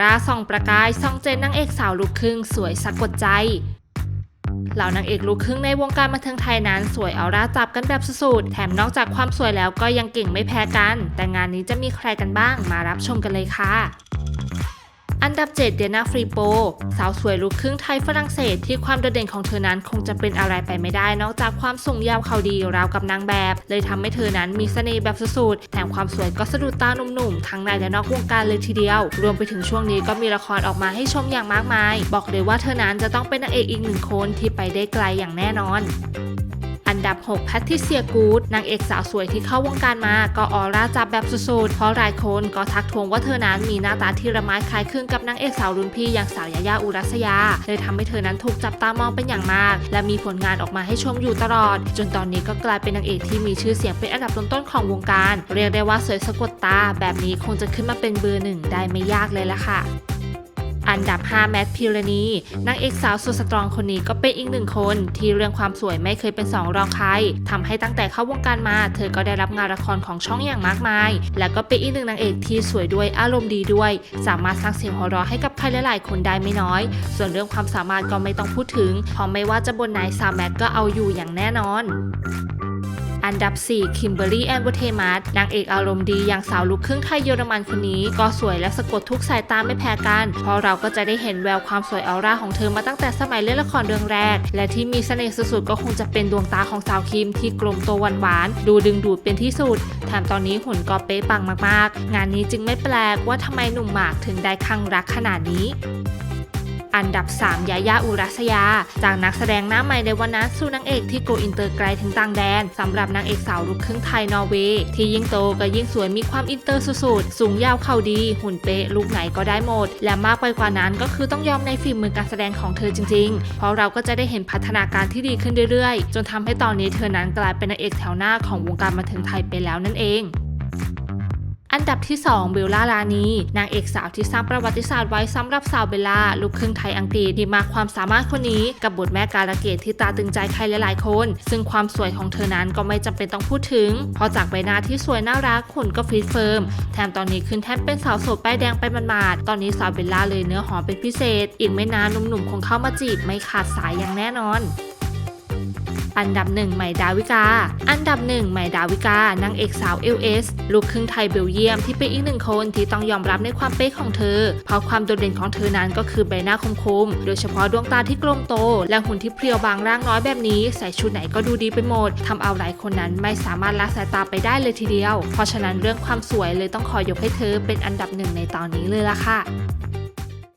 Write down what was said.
ร่าส่องประกายส่องเจนนางเอกสาวลูกครึ่งสวยสะกดใจ เหล่านางเอกลูกครึ่งในวงการบันเทิงไทยนั้น สวยเอาร่าจับกันแบบสุดๆแถมนอกจากความสวยแล้วก็ยังเก่งไม่แพ้กัน แต่งานนี้จะมีใครกันบ้างมารับชมกันเลยค่ะ อันดับ 7 เดียนาฟรีโป สาวสวยลูกครึ่งไทยฝรั่งเศสที่ความโดดเด่นของเธอนั้นคงจะเป็นอะไรไปไม่ได้ นอกจากความสูงยาวเขาดีราวกับนางแบบ เลยทำให้เธอนั้นมีเสน่ห์แบบสุดๆแถมความสวยก็สะดุดตาหนุ่มๆ ทั้งในและนอกวงการเลยทีเดียว รวมไปถึงช่วงนี้ก็มีละครออกมาให้ชมอย่างมากมาย บอกเลยว่าเธอนั้นจะต้องเป็นนางเอกอีกหนึ่งคนที่ไปได้ไกลอย่างแน่นอน ดับ 6 แพทริเซียกูดนางเอกสาวสวยที่เข้าวงการมาก็ออร่าจับแบบสุดๆ เพราะหลายคนก็ทักทวงว่าเธอนั้นมีหน้าตาที่ระไม้คล้ายคลึงกับนางเอกสาวรุ่นพี่อย่างสาวยายาอุรัสยา เลยทำให้เธอนั้นถูกจับตามองเป็นอย่างมาก และมีผลงานออกมาให้ชมอยู่ตลอด จนตอนนี้ก็กลายเป็นนางเอกที่มีชื่อเสียงเป็นอันดับต้นๆของวงการ เรียกได้ว่าสวยสะกดตา แบบนี้คงจะขึ้นมาเป็นเบอร์หนึ่งได้ไม่ยากเลยละค่ะ อันดับ 5 แมทพิรณีนางเอกสาวสุดสตรองคนนี้ก็เป็นอีกหนึ่งคน ที่เรื่องความสวยไม่เคยเป็นสองรองใครทำให้ตั้งแต่เข้าวงการมา เธอก็ได้รับงานละครของช่องอย่างมากมาย และก็เป็นอีกหนึ่งนางเอกที่สวยด้วยอารมณ์ดีด้วย สามารถสร้างเสียงหัวเราะให้กับใครหลายๆ คนได้ไม่น้อย ส่วนเรื่องความสามารถก็ไม่ต้องพูดถึงเพราะไม่ว่าจะบนไหนสาวแมทก็เอาอยู่อย่างแน่นอน อันดับ 4 คิมเบอรี่แอนเวอร์เทมัสนางเอกอารมณ์ดีอย่างสาวลูกครึ่งไทยเยอรมันคนนี้ ก็สวยและสะกดทุกสายตาไม่แพ้กัน เพราะเราก็จะได้เห็นแววความสวยออร่าของเธอมาตั้งแต่สมัยเล่นละครเรื่องแรก และที่มีเสน่ห์สุดๆก็คงจะเป็นดวงตาของสาวคิมที่กลมโตหวานๆดูดึงดูดเป็นที่สุดแถมตอนนี้หุ่นก็เป๊ะปังมากๆ งานนี้จึงไม่แปลกว่าทำไมหนุ่มหมากถึงได้คลั่งรักขนาดนี้ อันดับ 3 ยายาอุรัสยา จากนักแสดงหน้าใหม่ในวันนั้นสู่นางเอกที่โกอินเตอร์ไกลถึงต่างแดนสำหรับนางเอกสาวลูกครึ่งไทยนอร์เวย์ที่ยิ่งโตก็ยิ่งสวยมีความอินเตอร์สุดๆ สูงยาวเข่าดี หุ่นเป๊ะลูกไหนก็ได้หมด และมากไปกว่านั้นก็คือต้องยอมในฝีมือการแสดงของเธอจริงๆ เพราะเราก็จะได้เห็นพัฒนาการที่ดีขึ้นเรื่อยๆ จนทำให้ตอนนี้เธอนั้นกลายเป็นนางเอกแถวหน้าของวงการบันเทิงไทยไปแล้วนั่นเอง อันดับที่ 2 เบลล่าลานีนางเอกสาวที่สร้างประวัติศาสตร์ไว้สำหรับสาวเบลล่าลูกครึ่งไทยอังกฤษที่มาความสามารถคนนี้กับบทแม่การะเกดที่ตาตึงใจใครหลายๆคน ซึ่งความสวยของเธอนั้นก็ไม่จำเป็นต้องพูดถึง เพราะจากใบหน้าที่สวยน่ารักหุ่นก็ฟิตเฟิร์มแถมตอนนี้ขึ้นแท่นเป็นสาวโสดป้ายแดงไปหมาดตอนนี้สาวเบลล่าเลยเนื้อหอมเป็นพิเศษ อีกไม่นานหนุ่มๆคงเข้ามาจีบไม่ขาดสายอย่างแน่นอน อันดับหนึ่งใหม่ดาวิกา อันดับหนึ่งใหม่ดาวิกานางเอกสาวเอลเอสลูกครึ่งไทยเบลเยียมที่เป็นอีกหนึ่งคนที่ต้องยอมรับในความเป๊ะของเธอ เพราะความโดดเด่นของเธอนั้นก็คือใบหน้าคมๆ โดยเฉพาะดวงตาที่กลมโต และหุ่นที่เพรียวบางร่างน้อยแบบนี้ ใส่ชุดไหนก็ดูดีไปหมดทำเอาหลายคนนั้นไม่สามารถละสายตาไปได้เลยทีเดียว เพราะฉะนั้นเรื่องความสวยเลยต้องขอยกให้เธอเป็นอันดับหนึ่งในตอนนี้เลยล่ะค่ะ